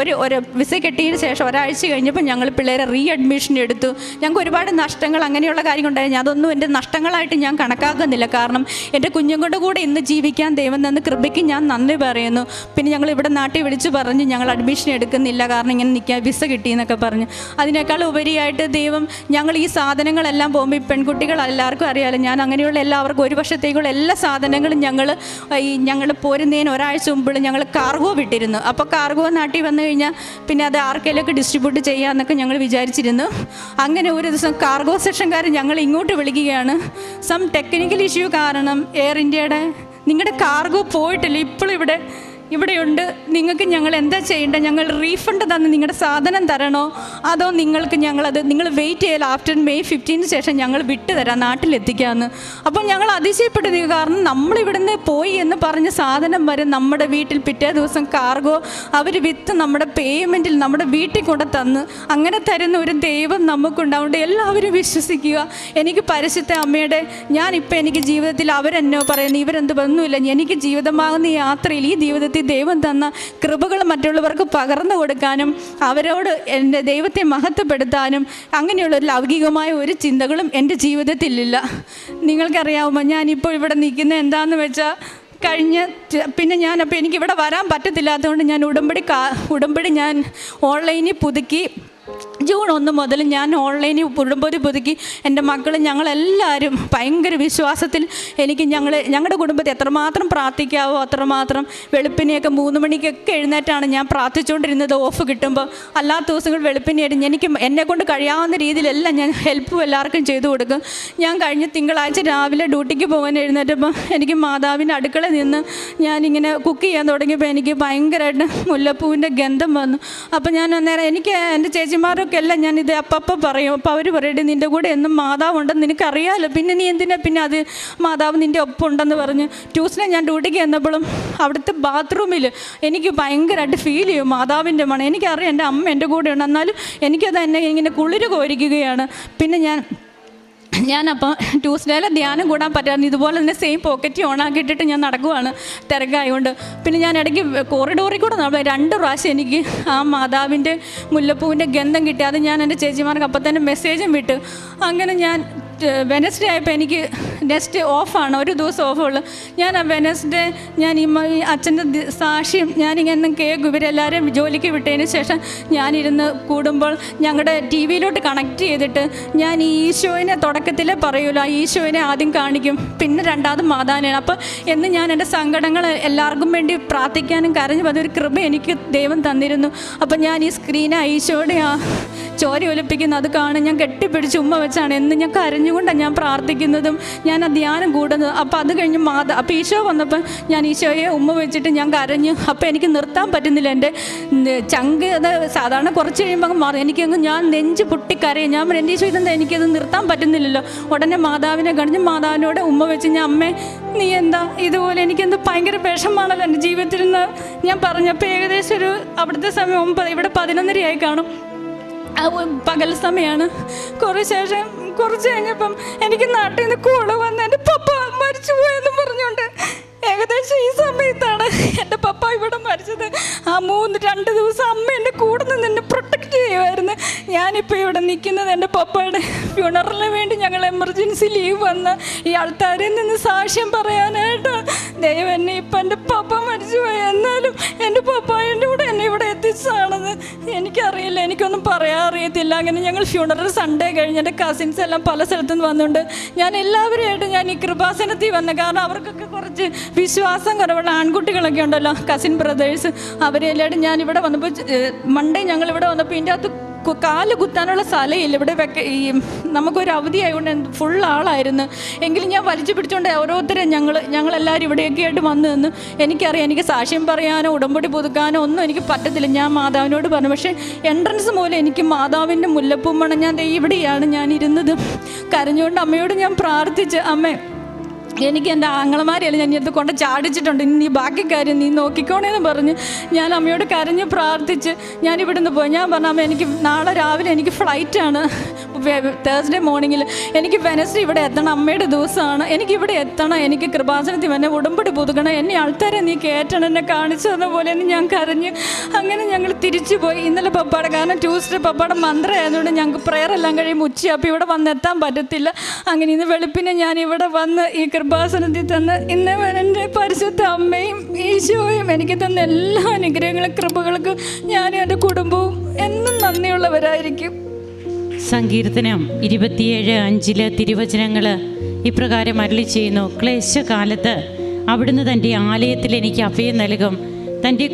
ഒരു ഒരു വിസ കിട്ടിയതിന് ശേഷം ഒരാഴ്ച കഴിഞ്ഞപ്പോൾ ഞങ്ങൾ പിള്ളേരെ റീ അഡ്മിഷൻ എടുത്തു. ഞങ്ങൾക്ക് ഒരുപാട് നഷ്ടങ്ങൾ അങ്ങനെയുള്ള കാര്യങ്ങളുണ്ടായിരുന്നു അതൊന്നും എന്റെ നഷ്ടങ്ങളായിട്ട് ഞാൻ കണക്കാക്കുന്നില്ല. കാരണം എന്റെ കുഞ്ഞുങ്ങളുടെ കൂടെ ഇന്ന് ജീവിക്കാൻ ദൈവം തന്ന കൃപയ്ക്ക് ഞാൻ നന്ദി പറയുന്നു. പിന്നെ ഞങ്ങൾ ഇവിടെ നാട്ടിൽ വിളിച്ച് പറഞ്ഞ് ഞങ്ങൾ അഡ്മിഷൻ എടുക്കുന്നില്ല. കാരണം ഇങ്ങനെ നിൽക്കാൻ വിസ കിട്ടിയെന്നൊക്കെ പറഞ്ഞു. അതിനേക്കാൾ ഉപരിയായിട്ട് ദൈവം ഞങ്ങൾ ഈ സാധനങ്ങളെല്ലാം പോകുമ്പോൾ ഈ പെൺകുട്ടികൾ എല്ലാവർക്കും അറിയാമല്ലോ ഞാൻ അങ്ങനെയുള്ള എല്ലാവർക്കും ഒരു വർഷത്തേക്കുള്ള എല്ലാ സാധനങ്ങളും ഞങ്ങൾ ഈ ഞങ്ങൾ പോരുന്നതിന് ഒരാഴ്ച മുമ്പ് ഞങ്ങൾ കാർഗോ വിട്ടിരുന്നു. അപ്പോൾ കാർഗോ നാട്ടിൽ വന്നു കഴിഞ്ഞാൽ പിന്നെ അത് ആർക്കെങ്കിലൊക്കെ ഡിസ്ട്രിബ്യൂട്ട് ചെയ്യാമെന്നൊക്കെ ഞങ്ങൾ വിചാരിച്ചിരുന്നു. അങ്ങനെ ഒരു ദിവസം കാർഗോ സെക്ഷൻകാർ ഞങ്ങൾ ഇങ്ങോട്ട് വിളിക്കുകയാണ്. സം ടെക്നിക്കൽ ഇഷ്യൂ കാരണം എയർ ഇന്ത്യയുടെ നിങ്ങളുടെ കാർഗോ പോയിട്ടില്ല. ഇപ്പോഴിവിടെ ഇവിടെയുണ്ട്. നിങ്ങൾക്ക് ഞങ്ങൾ എന്താ ചെയ്യേണ്ടത്? ഞങ്ങൾ റീഫണ്ട് തന്ന് നിങ്ങളുടെ സാധനം തരണോ? അതോ നിങ്ങൾക്ക് ഞങ്ങളത് നിങ്ങൾ വെയിറ്റ് ചെയ്യൽ ആഫ്റ്റർ മെയ് ഫിഫ്റ്റീന് ശേഷം ഞങ്ങൾ വിട്ടു തരാം നാട്ടിലെത്തിക്കാമെന്ന് അപ്പോൾ ഞങ്ങൾ അതിശയപ്പെട്ടു നിൽക്കുക കാരണം നമ്മളിവിടുന്ന് പോയി എന്ന് പറഞ്ഞ സാധനം വരെ നമ്മുടെ വീട്ടിൽ പിറ്റേ ദിവസം കാർഗോ അവർ വിത്ത് നമ്മുടെ പേയ്മെന്റിൽ നമ്മുടെ വീട്ടിൽ കൊണ്ട് തന്ന്. അങ്ങനെ തരുന്ന ഒരു ദൈവം നമുക്കുണ്ടാവുകൊണ്ട് എല്ലാവരും വിശ്വസിക്കുക. എനിക്ക് പരിശുദ്ധ അമ്മയുടെ ഞാനിപ്പോൾ എനിക്ക് ജീവിതത്തിൽ അവരെന്നോ പറയുന്നു ഇവരെന്ത് ഒന്നുമില്ല എനിക്ക് ജീവിതമാകുന്ന യാത്രയിൽ ഈ ജീവിതത്തിൽ ദൈവം തന്ന കൃപകൾ മറ്റുള്ളവർക്ക് പകർന്നു കൊടുക്കാനും അവരോട് എന്റെ ദൈവത്തെ മഹത്വപ്പെടുത്താനും അങ്ങനെയുള്ള ഒരു ലൗകികമായ ഒരു ചിന്തകളും എന്റെ ജീവിതത്തിലില്ല. നിങ്ങൾക്കറിയാവുമ്പോൾ ഞാനിപ്പോൾ ഇവിടെ നിൽക്കുന്നത് എന്താണെന്ന് വെച്ചാൽ കഴിഞ്ഞ പിന്നെ ഞാൻ അപ്പോൾ എനിക്ക് ഇവിടെ വരാൻ പറ്റത്തില്ലാത്തതുകൊണ്ട് ഞാൻ ഉടമ്പടി കാ ഉടമ്പടി ഞാൻ ഓൺലൈനിൽ പുതുക്കി ജൂൺ ഒന്ന് മുതൽ ഞാൻ ഓൺലൈനിൽ കുടുംബത്തിൽ പുതുക്കി എന്റെ മക്കൾ ഞങ്ങളെല്ലാവരും ഭയങ്കര വിശ്വാസത്തിൽ എനിക്ക് ഞങ്ങൾ ഞങ്ങളുടെ കുടുംബത്തിൽ എത്രമാത്രം പ്രാർത്ഥിക്കാവോ അത്രമാത്രം വെളുപ്പിനെയൊക്കെ മൂന്ന് മണിക്കൊക്കെ എഴുന്നേറ്റാണ് ഞാൻ പ്രാർത്ഥിച്ചുകൊണ്ടിരുന്നത് ഓഫ് കിട്ടുമ്പോൾ. അല്ലാത്ത ദിവസങ്ങൾ വെളുപ്പിനെ ആയിരുന്നു എനിക്ക് എന്നെക്കൊണ്ട് കഴിയാവുന്ന രീതിയിലെല്ലാം ഞാൻ ഹെൽപ്പും എല്ലാവർക്കും ചെയ്തു കൊടുക്കും. ഞാൻ കഴിഞ്ഞ തിങ്കളാഴ്ച രാവിലെ ഡ്യൂട്ടിക്ക് പോകാൻ എഴുന്നേറ്റപ്പോൾ എനിക്ക് മാതാവിന്റെ അടുക്കള നിന്ന് ഞാനിങ്ങനെ കുക്ക് ചെയ്യാൻ തുടങ്ങിയപ്പോൾ എനിക്ക് ഭയങ്കരമായിട്ട് മുല്ലപ്പൂവിന്റെ ഗന്ധം വന്നു. അപ്പോൾ ഞാൻ അന്നേരം എനിക്ക് എന്റെ ചേച്ചിമാരൊക്കെ ഞാൻ ഞാനിത് അപ്പപ്പം പറയും. അപ്പോൾ അവർ പറയട്ടെ നിന്റെ കൂടെ എന്നും മാതാവ് ഉണ്ടെന്ന് നിനക്കറിയാമല്ലോ പിന്നെ നീ എന്തിനാ പിന്നെ അത് മാതാവ് നിന്റെ ഒപ്പം ഉണ്ടെന്ന് പറഞ്ഞ് ട്യൂസ്ഡേ ഞാൻ ഡ്യൂട്ടിക്ക് ചെന്നപ്പോഴും അവിടുത്തെ ബാത്റൂമിൽ എനിക്ക് ഭയങ്കരമായിട്ട് ഫീൽ ചെയ്യും മാതാവിന്റെ മണം. എനിക്കറിയാം എന്റെ അമ്മ എന്റെ കൂടെ ഉണ്ട് എന്നാലും എനിക്കത് എന്നെ ഇങ്ങനെ കുളിര് കോരിക്കുകയാണ്. പിന്നെ ഞാൻ ഞാനപ്പോൾ ട്യൂസ്ഡേയിലെ ധ്യാനം കൂടാൻ പറ്റാറുണ്ട് ഇതുപോലെ തന്നെ സെയിം പോക്കറ്റ് ഓൺ ആക്കിയിട്ടിട്ട് ഞാൻ നടക്കുവാണ് തിരക്കായതുകൊണ്ട് പിന്നെ ഞാൻ ഇടയ്ക്ക് കോറിഡോറിൽ കൂടെ നടന്നു. രണ്ട് പ്രാവശ്യം എനിക്ക് ആ മാതാവിന്റെ മുല്ലപ്പൂവിന്റെ ഗന്ധം കിട്ടി. അത് ഞാൻ എന്റെ ചേച്ചിമാർക്ക് അപ്പം തന്നെ മെസ്സേജും വിട്ട്. അങ്ങനെ ഞാൻ വെനസ്ഡേ ആയപ്പോൾ എനിക്ക് നെക്സ്റ്റ് ഓഫാണ് ഒരു ദിവസം ഓഫുള്ളു ഞാൻ ആ വെനസ്ഡേ ഞാൻ ഈ അച്ഛന്റെ സാക്ഷ്യം ഞാനിങ്ങനെ കേൾക്കും ഇവരെല്ലാവരും ജോലിക്ക് വിട്ടതിന് ശേഷം ഞാനിരുന്ന് കൂടുമ്പോൾ ഞങ്ങളുടെ ടി വിയിലോട്ട് കണക്ട് ചെയ്തിട്ട് ഞാൻ ഈ ഈശോയിനെ തുടക്കത്തിലേ പറയൂല. ഈശോയിനെ ആദ്യം കാണിക്കും. പിന്നെ രണ്ടാമത് മാതാനാണ് അപ്പോൾ എന്ന് ഞാൻ എന്റെ സങ്കടങ്ങൾ എല്ലാവർക്കും വേണ്ടി പ്രാർത്ഥിക്കാനും കരഞ്ഞു. അതൊരു കൃപ എനിക്ക് ദൈവം തന്നിരുന്നു. അപ്പം ഞാൻ ഈ സ്ക്രീനെ ഈശോയുടെ ആ ചോര ഒലിപ്പിക്കുന്ന അത് കാണും. ഞാൻ കെട്ടിപ്പിടിച്ച് ഉമ്മ വെച്ചാണ്. എന്ന് ഞാൻ കരഞ്ഞുകൊണ്ടാണ് ഞാൻ പ്രാർത്ഥിക്കുന്നതും ഞാൻ ആ ധ്യാനം കൂടുന്നതും. അപ്പോൾ അത് കഴിഞ്ഞ് മാത അപ്പോൾ ഈശോ വന്നപ്പോൾ ഞാൻ ഈശോയെ ഉമ്മ വെച്ചിട്ട് ഞാൻ കരഞ്ഞു. അപ്പോൾ എനിക്ക് നിർത്താൻ പറ്റുന്നില്ല എന്റെ ചങ്ക് അത് സാധാരണ കുറച്ച് കഴിയുമ്പോൾ അങ്ങ് എനിക്ക് ഞാൻ നെഞ്ച് പൊട്ടിക്കരയും. ഞാൻ എന്റെ ഈശോ ഇതെന്താ എനിക്കത് നിർത്താൻ പറ്റുന്നില്ലല്ലോ. ഉടനെ മാതാവിനെ കണിഞ്ഞ് മാതാവിനോട് ഉമ്മ വെച്ച് ഞാൻ അമ്മേ നീ എന്താ ഇതുപോലെ എനിക്കെന്ത് ഭയങ്കര വിഷമാണല്ലോ എന്റെ ജീവിതത്തിൽ നിന്ന് ഞാൻ പറഞ്ഞപ്പോൾ ഏകദേശം ഒരു അവിടുത്തെ സമയം ഒമ്പത് ഇവിടെ പതിനൊന്നരയായി കാണും. പകൽ സമയമാണ്. കുറേ ശേഷം കുറച്ച് കഴിഞ്ഞപ്പം എനിക്ക് നാട്ടിൽ നിന്ന് കോൾ വന്ന് എന്റെ പപ്പ മരിച്ചു പോയെന്നും പറഞ്ഞുകൊണ്ട് ഏകദേശം ഈ സമയത്താണ് എന്റെ പപ്പ ഇവിടെ മരിച്ചത്. ആ മൂന്ന് രണ്ട് ദിവസം അമ്മ എന്റെ കൂടെ നിന്ന് എന്നെ പ്രൊട്ടക്റ്റ് ചെയ്യുമായിരുന്നു ഞാനിപ്പോൾ ഇവിടെ നിൽക്കുന്നത് എന്റെ പപ്പയുടെ ഫ്യൂണറലിന് വേണ്ടി ഞങ്ങൾ എമർജൻസി ലീവ് വന്ന് ഈ ആൾക്കാരിൽ നിന്ന് സാക്ഷ്യം പറയാനായിട്ട് ദൈവം എന്നെ ഇപ്പം എന്റെ പപ്പ മരിച്ചു പോയി. എന്നാലും എന്റെ പപ്പ എന്റെ കൂടെ എന്നെ ഇവിടെ എത്തിച്ചതാണെന്ന് എനിക്കറിയില്ല. എനിക്കൊന്നും പറയാൻ അറിയത്തില്ല. അങ്ങനെ ഞങ്ങൾ ഫ്യൂണറൽ സൺഡേ കഴിഞ്ഞ് എന്റെ കസിൻസ് എല്ലാം പല സ്ഥലത്തുനിന്ന് വന്നുകൊണ്ട് ഞാൻ എല്ലാവരുമായിട്ട് ഞാൻ ഈ കൃപാസനത്തിൽ വന്നു കാരണം അവർക്കൊക്കെ കുറച്ച് വിശ്വാസം കുറവുള്ള ആൺകുട്ടികളൊക്കെ ഉണ്ടല്ലോ കസിൻ ബ്രദേഴ്സ് അവരെല്ലാവരും ഞാൻ ഇവിടെ വന്നപ്പോൾ മൺഡേ ഞങ്ങൾ ഇവിടെ വന്നപ്പോൾ ഇതിന്റെ അകത്ത് കാൽ കുത്താനുള്ള സ്ഥലമില്ല. ഇവിടെ വെക്ക ഈ നമുക്കൊരു അവധി ആയതുകൊണ്ട് ഫുൾ ആളായിരുന്നു. എങ്കിലും ഞാൻ വലിച്ചു പിടിച്ചുകൊണ്ട് ഓരോരുത്തരെ ഞങ്ങൾ ഞങ്ങളെല്ലാവരും ഇവിടെയൊക്കെ ആയിട്ട് വന്നു നിന്ന് എനിക്കറിയാം എനിക്ക് സാക്ഷ്യം പറയാനോ ഉടമ്പടി പുതുക്കാനോ ഒന്നും എനിക്ക് പറ്റത്തില്ല. ഞാൻ മാതാവിനോട് പറഞ്ഞു പക്ഷേ എൻട്രൻസ് മൂലം എനിക്ക് മാതാവിന്റെ മുല്ലപ്പൂ മണം ഞാൻ ഇവിടെയാണ് ഞാൻ ഇരുന്നത്. കരഞ്ഞുകൊണ്ട് അമ്മയോട് ഞാൻ പ്രാർത്ഥിച്ച് അമ്മേ എനിക്ക് എന്റെ ആങ്ങളമാരെയല്ല ഞാൻ ഇത് കൊണ്ട് ചാടിച്ചിട്ടുണ്ട്. ഇനി നീ ബാക്കി കാര്യം നീ നോക്കിക്കോണേന്ന് പറഞ്ഞ് ഞാൻ അമ്മയോട് കരഞ്ഞ് പ്രാർത്ഥിച്ച് ഞാൻ ഇവിടുന്ന് പോയി. ഞാൻ പറഞ്ഞ അമ്മ എനിക്ക് നാളെ രാവിലെ എനിക്ക് ഫ്ലൈറ്റാണ് തേഴ്സ്ഡേ മോർണിംഗിൽ എനിക്ക് വെനസ്ഡേ ഇവിടെ എത്തണം അമ്മയുടെ ദിവസമാണ്. എനിക്ക് ഇവിടെ എത്തണം എനിക്ക് കൃപാസനത്തിൽ എന്നെ ഉടമ്പടി പുതുക്കണം എന്നെ ആൾക്കാരെ നീ കയറ്റണം എന്നെ കാണിച്ചു തന്ന പോലെ എന്ന് ഞാൻ കരഞ്ഞ് അങ്ങനെ ഞങ്ങൾ തിരിച്ചു പോയി. ഇന്നലെ പപ്പാടെ കാരണം ട്യൂസ്ഡേ പപ്പാടെ മന്ത്രം ആയതുകൊണ്ട് ഞങ്ങൾക്ക് പ്രെയർ എല്ലാം കഴിയുമ്പോൾ ഉച്ച അപ്പോൾ ഇവിടെ വന്നെത്താൻ പറ്റത്തില്ല. അങ്ങനെ ഇന്ന് വെളുപ്പിനെ ഞാൻ ഇവിടെ വന്ന് ഈ കൃപാസനത്തിൽ തന്ന് ഇന്ന് എന്റെ പരിശുദ്ധ അമ്മയും ഈശോയും എനിക്ക് തന്ന എല്ലാ അനുഗ്രഹങ്ങളും കൃപകൾക്കും ഞാനും എന്റെ കുടുംബവും എന്നും നന്ദിയുള്ളവരായിരിക്കും. സങ്കീർത്തനം ഇരുപത്തിയേഴ് അഞ്ചിലെ തിരുവചനങ്ങൾ ഇപ്രകാരം അരളി ചെയ്യുന്നു. ക്ലേശകാലത്ത് അവിടുന്ന് തന്റെ ആലയത്തിൽ എനിക്ക് അഭയം നൽകും. തന്റെ